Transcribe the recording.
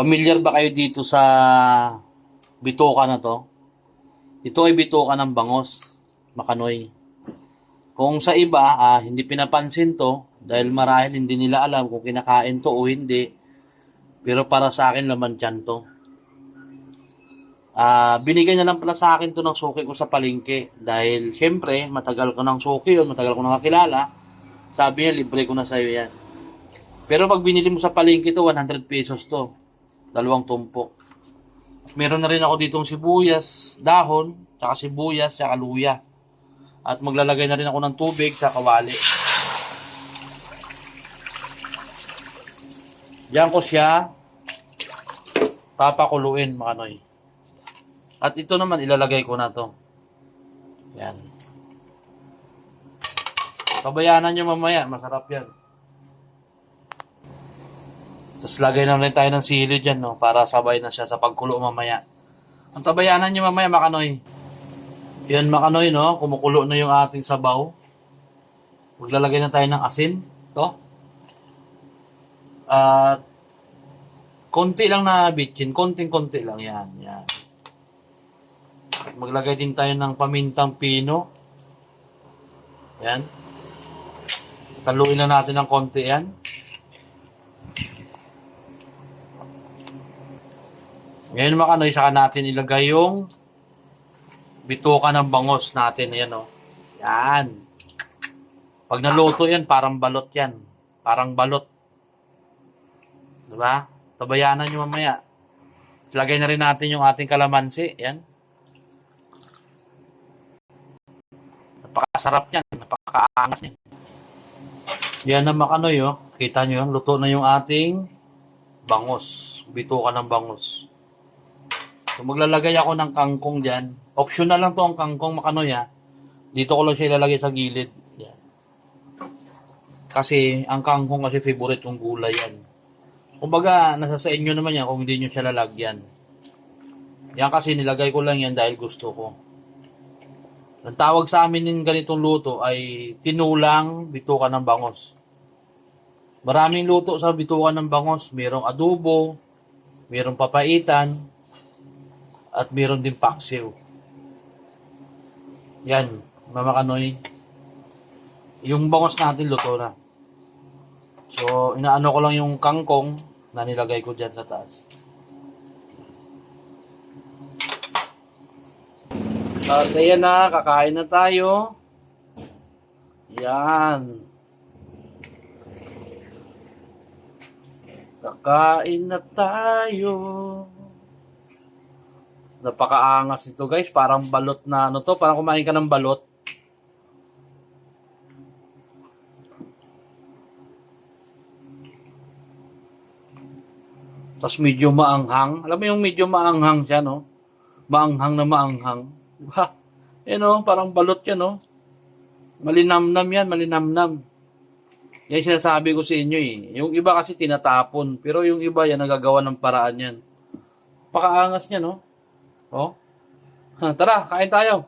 Familiar ba kayo dito sa bitoka na to? Ito ay bitoka ng bangos, makanoy. Kung sa iba, ah, hindi pinapansin to dahil marahil hindi nila alam kung kinakain to o hindi. Pero para sa akin, laman tiyan to. Ah, binigay na lang pala sa akin to ng suki ko sa palengke dahil syempre matagal ko ng suki yun, matagal ko nakakilala. Sabi niya, libre ko na sa'yo yan. Pero pag binili mo sa palengke to, 100 pesos to. Dalawang tumpok. Meron na rin ako ditong sibuyas, dahon, tsaka sibuyas, tsaka luya. At maglalagay na rin ako ng tubig sa kawali. Diyan ko siya papakuluin, mga noy. At ito naman, ilalagay ko na to. Yan. Kabayanan nyo mamaya, masarap yan. Tapos lagay na rin tayo ng sili dyan, no? Para sabay na siya sa pagkulo mamaya. Ang tabayanan nyo mamaya, makanoy. Yan, makanoy, no? Kumukulo na yung ating sabaw. Maglalagay na tayo ng asin. To. At konti lang na bitchin. Konting-konti lang yan. Yan. Maglagay din tayo ng pamintang pino. Yan. Taluin na natin ng konti yan. Ngayon mga kanoy, saka natin ilagay yung bituka ng bangos natin. Ayan o. Yan. Pag naluto yan, parang balot yan. Parang balot. Diba? Tabayanan nyo mamaya. Lagay na rin natin yung ating kalamansi. Yan. Napakasarap yan. Napakaangas yan. Yan na mga kanoy oh. Kita nyo, luto na yung ating bangos. Bituka ng bangos. So, maglalagay ako ng kangkong dyan. Optional lang to ang kangkong makanoy ha. Dito ko lang siya ilalagay sa gilid. Yan. Kasi, ang kangkong kasi favorite kong gulay yan. Kumbaga, nasa sa inyo naman yan kung hindi nyo siya lalagyan. Yan kasi nilagay ko lang yan dahil gusto ko. Ang tawag sa amin ng ganitong luto ay tinulang bituka ng bangos. Maraming luto sa bituka ng bangos. Merong adobo, merong papaitan, at meron din paksiw. Yan, Mama Kanoy. Yung bangos natin luto na. So, inaano ko lang yung kangkong na nilagay ko dyan sa taas. At ayan na, kakain na tayo. Yan. Kakain na tayo. Napakaangas ito guys. Parang balot na ano to. Parang kumain ka ng balot. Tapos medyo maanghang. Alam mo yung medyo maanghang siya, no? Maanghang na maanghang. Diba? Eh, no? Parang balot yan, no? Malinamnam yan, malinamnam. Yan sinasabi ko sa inyo, eh. Yung iba kasi tinatapon. Pero yung iba yan, nagagawa ng paraan yan. Pakaangas niya, no? Oh. Ha, tara, kain tayo.